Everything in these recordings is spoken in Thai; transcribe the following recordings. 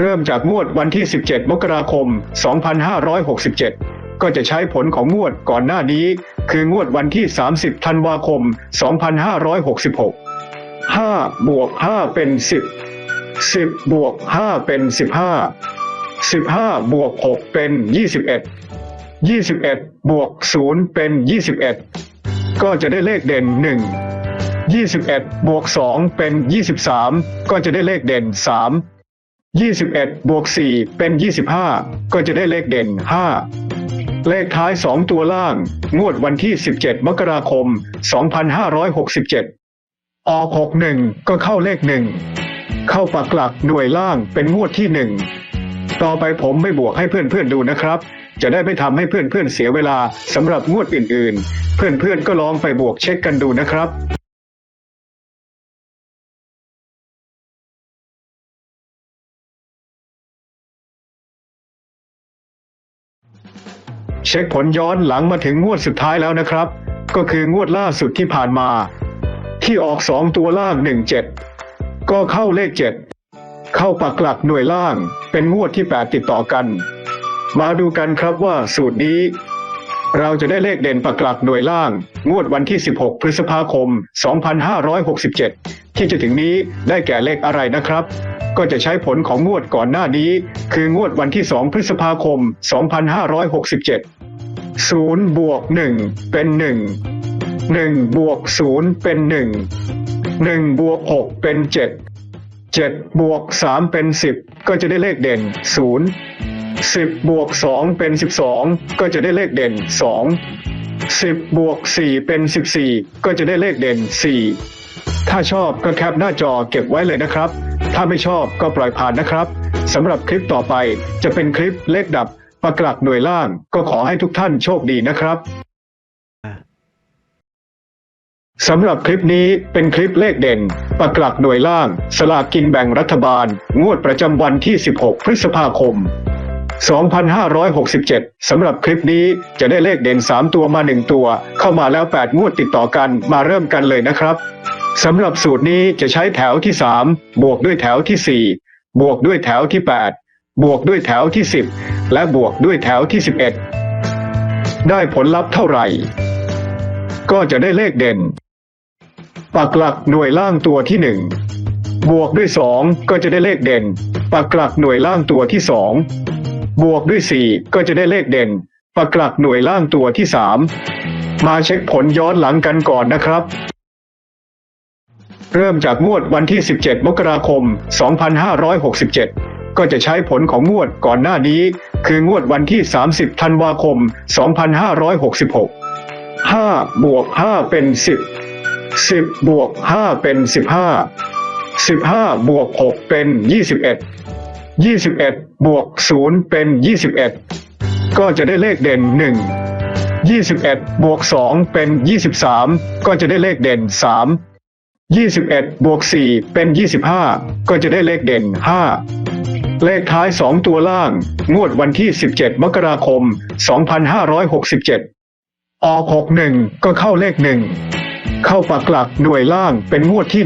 เริ่มจากงวดวันที่ 17 มกราคม 2567 ก็จะใช้ผลของงวดก่อนหน้านี้ คืองวดวันที่ 30 ธันวาคม 2566 5 บวก 5 เป็น 10 10 บวก 5 เป็น 15 15 บวก 6 เป็น 21 21 บวก 0 เป็น 21 ก็จะได้เลขเด่น 1 21 บวก 2 เป็น 23 ก็จะได้เลขเด่น 3 21 บวก 4 เป็น 25 ก็จะได้เลขเด่น 5 เลขท้าย 2 ตัวล่าง งวดวันที่ 17 มกราคม 2567 ออก 61 ก็เข้าเลข 1 เข้าปักหลักหน่วยล่างเป็นงวดที่ 1 ต่อไปผมไม่บวกให้เพื่อนๆดูนะครับ จะได้ไม่ทำให้เพื่อนๆเสียเวลาสำหรับงวดอื่นๆ เพื่อนๆก็ลองไปบวกเช็คกันดูนะครับ เช็คผลย้อนหลังมาถึงงวดสุดท้ายแล้วนะครับ ก็คืองวดล่าสุดที่ผ่านมา ที่ออกสองตัวล่างหนึ่งเจ็ดก็เข้าเลขเจ็ดเข้าปักหลักหน่วยล่างเป็นงวดที่8ติดต่อกัน มาดูกันครับว่าสูตรนี้ เราจะได้เลขเด่นปักหลักหน่วยล่าง งวดวันที่ 16 พฤษภาคม 2567 ที่จะถึงนี้ได้แก่เลขอะไรนะครับ ก็จะใช้ผลของงวดก่อนหน้านี้ คืองวดวันที่ 2 พฤษภาคม 2567 0บวก1เป็น 1 1บวก0เป็น 1 1บวก6เป็น 7 7บวก3เป็น 10 ก็จะได้เลขเด่น 0 10บวก2เป็น 12 ก็จะได้เลขเด่น 2 10บวก4เป็น 14 ก็จะได้เลขเด่น 4 ถ้าชอบก็แคปหน้าจอเก็บไว้เลยนะครับ ถ้าไม่ชอบก็ปล่อยผ่านนะครับสำหรับคลิปต่อไปจะเป็นคลิปเลขดับปักลักหน่วยล่างก็ขอให้ทุกท่านโชคดีนะครับสำหรับคลิปนี้เป็นคลิปเลขเด่นปักลักหน่วยล่าง สลากกินแบ่งรัฐบาล งวดประจำวันที่ 16 พฤษภาคม 2567 สำหรับคลิปนี้จะได้เลขเด่น 3 ตัวมา 1 ตัว เข้ามาแล้ว 8 งวดติดต่อกันมาเริ่มกันเลยนะครับ สำหรับสูตรนี้จะใช้แถวที่ 3 บวกด้วยแถวที่ 4 บวกด้วยแถวที่ 8 บวกด้วยแถวที่ 10 และบวกด้วยแถวที่ 11 ได้ผลลัพธ์เท่าไหร่ ก็จะได้เลขเด่น ปักหลักหน่วยล่างตัวที่หนึ่งบวกด้วยสองก็จะได้เลขเด่น ปักหลักหน่วยล่างตัวที่สองบวกด้วยสี่ก็จะได้เลขเด่น ปักหลักหน่วยล่างตัวที่สามมาเช็คผลย้อนหลังกันก่อนนะครับ เริ่มจากงวดวันที่ 17 มกราคม 2567 ก็จะใช้ผลของงวดก่อนหน้านี้ คืองวดวันที่ 30 ธันวาคม 2566 5 บวก 5 เป็น 10 10 บวก 5 เป็น 15 15 บวก 6 เป็น 21 21 บวก 0 เป็น 21 ก็จะได้เลขเด่น 1 21 บวก 2 เป็น 23 ก็จะได้เลขเด่น 3 21บวก4เป็น 25 ก็จะได้เลขเด่น 5 เลขท้าย 2 ตัวล่าง งวดวันที่ 17 มกราคม 2567 ออก 61 ก็เข้าเลข 1 เข้าปักหลักหน่วยล่างเป็นงวดที่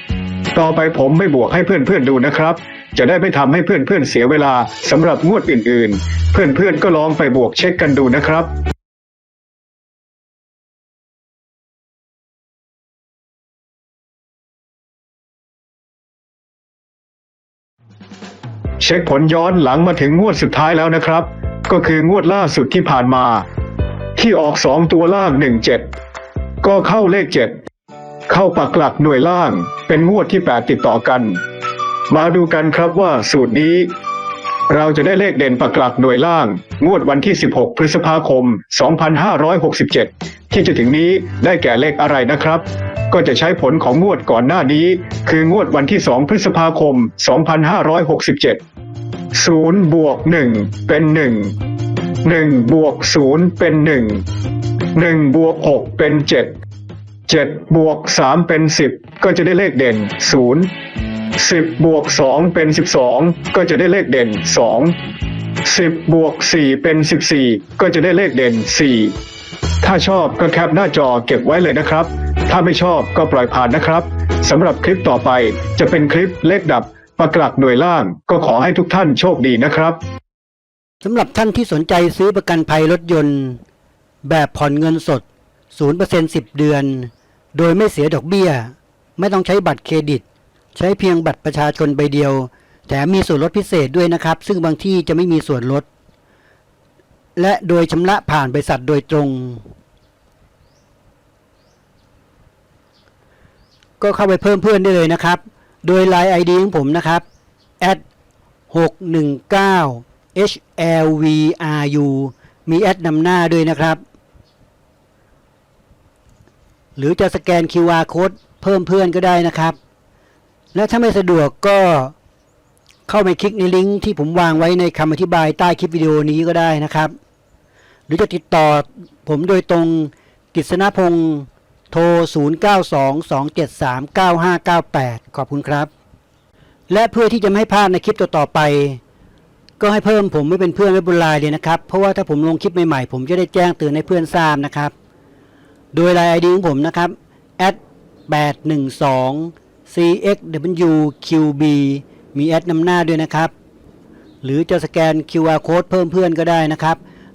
1 ต่อไปผมไม่บวกให้เพื่อนๆดูนะครับ จะได้ไม่ทำให้เพื่อนๆเสียเวลาสำหรับงวดอื่นๆ เพื่อนๆก็ลองไปบวกเช็คกันดูนะครับ ช็คผลย้อนหลังมาถึงงวดสุดท้ายแล้วนะครับ ก็คืองวดล่าสุดที่ผ่านมา ที่ออกสองตัวล่างหนึ่งเจ็ดก็เข้าเลขเจ็ดเข้าปักหลักหน่วยล่างเป็นงวดที่8ติดต่อกัน มาดูกันครับว่าสูตรนี้ เราจะได้เลขเด่นปักหลักหน่วยล่าง งวดวันที่ 16 พฤษภาคม 2567 ที่จะถึงนี้ได้แก่เลขอะไรนะครับก็จะใช้ผลของงวดก่อนหน้านี้ คืองวดวันที่ 2 พฤษภาคม 2567 0บวก1เป็น1 1บวก0เป็น1 1บวก6เป็น7 7บวก3เป็น10ก็จะได้เลขเด่น0 10บบวก2เป็น12ก็จะได้เลขเด่น2 10บบวก4เป็น14ก็จะได้เลขเด่น4ถ้าชอบก็แคปหน้าจอเก็บไว้เลยนะครับ ถ้าไม่ชอบก็ปล่อยผ่านนะครับสำหรับคลิปต่อไปจะเป็นคลิปเลขดับ ปปักหลักหน่วยล่าง ก็ขอให้ทุกท่านโชคดีนะครับสำหรับท่านที่สนใจซื้อประกันภัยรถยนต์ แบบผ่อนเงินสด 0% 10 เดือน โดยไม่เสียดอกเบี้ย ไม่ต้องใช้บัตรเครดิต ใช้เพียงบัตรประชาชนใบเดียว แถมมีส่วนลดพิเศษด้วยนะครับ ซึ่งบางที่จะไม่มีส่วนลด และโดยชำระผ่านบริษัทโดยตรง ก็เข้าไปเพิ่มเพื่อนได้เลยนะครับ โดย Line ID ของผมนะครับ619 HLVRU มีแอดนำหน้าด้วยนะครับ หรือจะสแกน QR code เพิ่มเพื่อนก็ได้นะครับ และถ้าไม่สะดวกก็เข้าไปคลิกในลิงก์ที่ผมวางไว้ในคำอธิบายใต้คลิปวิดีโอนี้ก็ได้นะครับ หรือจะติดต่อผมโดยตรงกฤษณพงศ์ โทร 0922739598 ขอบคุณครับ และเพื่อที่จะไม่ให้พลาดในคลิปต่อๆไป ก็ให้เพิ่มผมไม่เป็นเพื่อนไว้บนไลน์เลยนะครับ เพราะว่าถ้าผมลงคลิปใหม่ๆ ผมจะได้แจ้งเตือนให้เพื่อนทราบนะครับ โดยไลน์ ID ของผมนะครับ 812 cxwqb มีแอดนำหน้าด้วยนะครับ หรือจะสแกน QR code เพิ่มเพื่อนก็ได้นะครับ